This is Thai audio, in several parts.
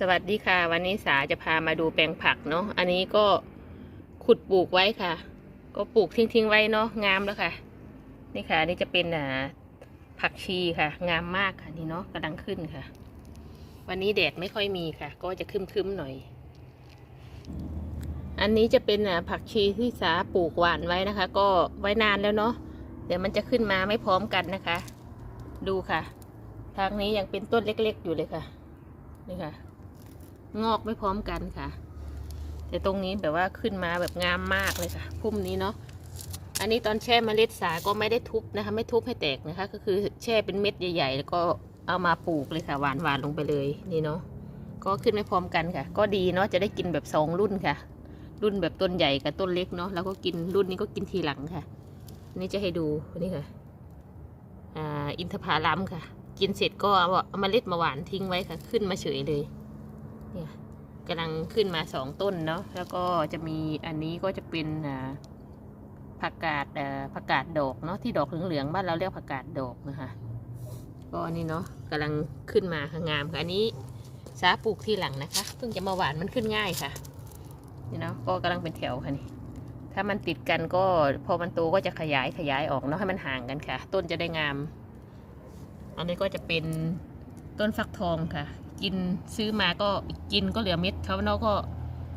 สวัสดีค่ะ วันนี้สาจะพามาดูแปลงผักเนาะอันนี้ก็ขุดปลูกไว้ค่ะ ก็ปลูกทิ้งๆไว้เนาะงามแล้วค่ะ นี่ค่ะนี่จะเป็นอ่าผักชีค่ะ งามมากค่ะนี่เนาะกำลังขึ้นค่ะ วันนี้แดดไม่ค่อยมีค่ะ ก็จะคึมๆหน่อย อันนี้จะเป็นอ่าผักชีที่สาปลูกหวานไว้นะคะ ก็ไว้นานแล้วเนาะเดี๋ยวมันจะขึ้นมาไม่พร้อมกันนะคะ ดูค่ะ ทางนี้ยังเป็นต้นเล็ก ๆ อยู่เลยค่ะนี่ค่ะ งอกไม่พร้อมกันค่ะ แต่ตรงนี้แบบว่าขึ้นมาแบบงามมากเลยค่ะพุ่มนี้เนาะอันนี้ตอนแช่เมล็ดสาก็ไม่ได้ทุบนะคะ ไม่ทุบให้แตกนะคะ ก็คือแช่เป็นเม็ดใหญ่ ๆ แล้วก็เอามาปลูกเลยค่ะหวานหวานลงไปเลยนี่เนาะก็ขึ้นไม่พร้อมกันค่ะ ก็ดีเนาะจะได้กินแบบสองรุ่นค่ะ รุ่นแบบต้นใหญ่กับต้นเล็กเนาะแล้วก็กินรุ่นนี้ก็กินทีหลังค่ะนนี้จะให้ดูนี่ค่ะอ่าอินทผลัมค่ะ กินเสร็จก็เอาเมล็ดมาหวานทิ้งไว้ค่ะ ขึ้นมาเฉยเลย เนี่ยกำลังขึ้นมาสองต้นเนาะแล้วก็จะมีอันนี้ก็จะเป็นผักกาดผักกาดดอกเนาะที่ดอกเหลืองๆบ้านเราเรียกผักกาดดอกนะคะก็อันนี้เนาะกำลังขึ้นมาค่ะงามค่ะอันนี้สาปลูกที่หลังนะคะเพิ่งจะมาหวานมันขึ้นง่ายค่ะนี่เนาะก็กำลังเป็นแถวค่ะนี่ถ้ามันติดกันก็พอมันโตก็จะขยายขยายออกเนาะให้มันห่างกันค่ะ ต้นจะได้งาม อันนี้ก็จะเป็นต้นฟักทองค่ะกินซื้อมาก็กินก็เหลือเม็ดเขาเนาะก็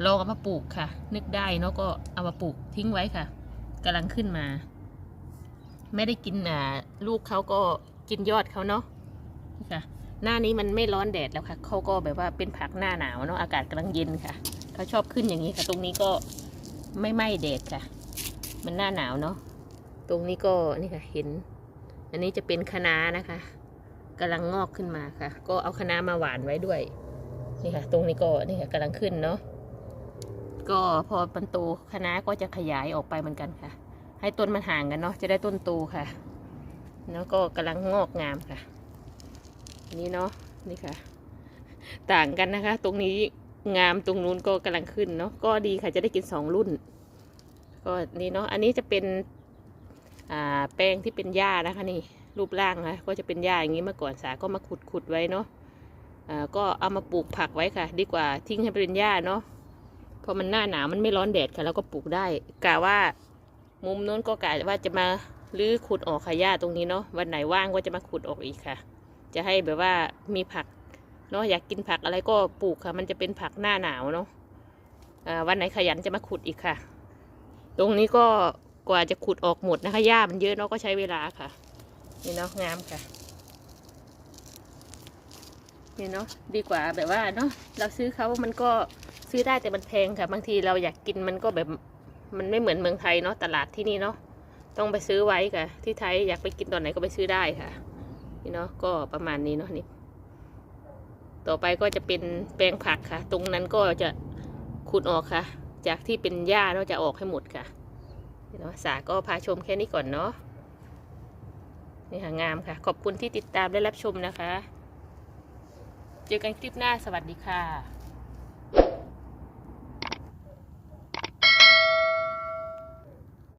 ลองเอามาปลูกค่ะ นึกได้เนาะก็เอามาปลูกทิ้งไว้ค่ะกำลังขึ้นมา ไม่ได้กินอ่าลูกเขาก็กินยอดเขาเนาะนี่ค่ะ หน้านี้มันไม่ร้อนแดดแล้วค่ะเขาก็แบบว่าเป็นผักหน้าหนาวเนาะอากาศกำลังเย็นค่ะเขาชอบขึ้นอย่างนี้ค่ะ ตรงนี้ก็ไม่ไหม้แดดค่ะ มันหน้าหนาวเนาะตรงนี้ก็นี่ค่ะเห็น อันนี้จะเป็นคะน้านะคะ กำลังงอกขึ้นมาค่ะ ก็เอาคะน้ามาหวานไว้ด้วยนี่ค่ะ ตรงนี้ก็นี่ค่ะกำลังขึ้นเนาะก็พอมันโตคะน้าก็จะขยายออกไปเหมือนกันค่ะ ให้ต้นมันห่างกันเนาะจะได้ต้นโตค่ะแล้วก็กำลังงอกงามค่ะ นี่เนาะนี่ค่ะ ต่างกันนะคะ ตรงนี้งามตรงนู้นก็กำลังขึ้นเนาะก็ดีค่ะจะได้กินสองรุ่น ก็นี่เนาะอันนี้จะเป็นแป้งที่เป็นหญ้านะคะนี่ รูปร่างนะก็จะเป็นหญ้าอย่างนี้เมื่อก่อนสาก็มาขุดขุดไว้เนาะอ่าก็เอามาปลูกผักไว้ค่ะ ดีกว่าทิ้งให้เป็นหญ้าเนาะเพราะมันหน้าหนาวมันไม่ร้อนแดดค่ะแล้วก็ปลูกได้กะว่ามุมนู้นก็กะว่าจะมาลื้อขุดออกค่ะหญ้าตรงนี้เนาะวันไหนว่างก็จะมาขุดออกอีกค่ะ จะให้แบบว่ามีผักเนาะอยากกินผักอะไรก็ปลูกค่ะ มันจะเป็นผักหน้าหนาวเนาะอ่าวันไหนขยันจะมาขุดอีกค่ะ ตรงนี้ก็กว่าจะขุดออกหมดนะคะหญ้ามันเยอะเนาะก็ใช้เวลาค่ะ นี่เนาะงามค่ะนี่เนาะดีกว่าแบบว่าเนาะเราซื้อเขามันก็ซื้อได้แต่มันแพงค่ะ บางทีเราอยากกินมันก็แบบมันไม่เหมือนเมืองไทยเนาะตลาดที่นี่เนาะต้องไปซื้อไว้ค่ะ ที่ไทยอยากไปกินตอนไหนก็ไปซื้อได้ค่ะ นี่เนาะก็ประมาณนี้เนาะนี่ต่อไปก็จะเป็นแปลงผักค่ะ ตรงนั้นก็จะขุดออกค่ะ จากที่เป็นหญ้าเราจะออกให้หมดค่ะนี่เนาะสาก็พาชมแค่นี้ก่อนเนาะ นี่ค่ะงามค่ะ ขอบคุณที่ติดตามและรับชมนะคะ เจอกันคลิปหน้าสวัสดีค่ะ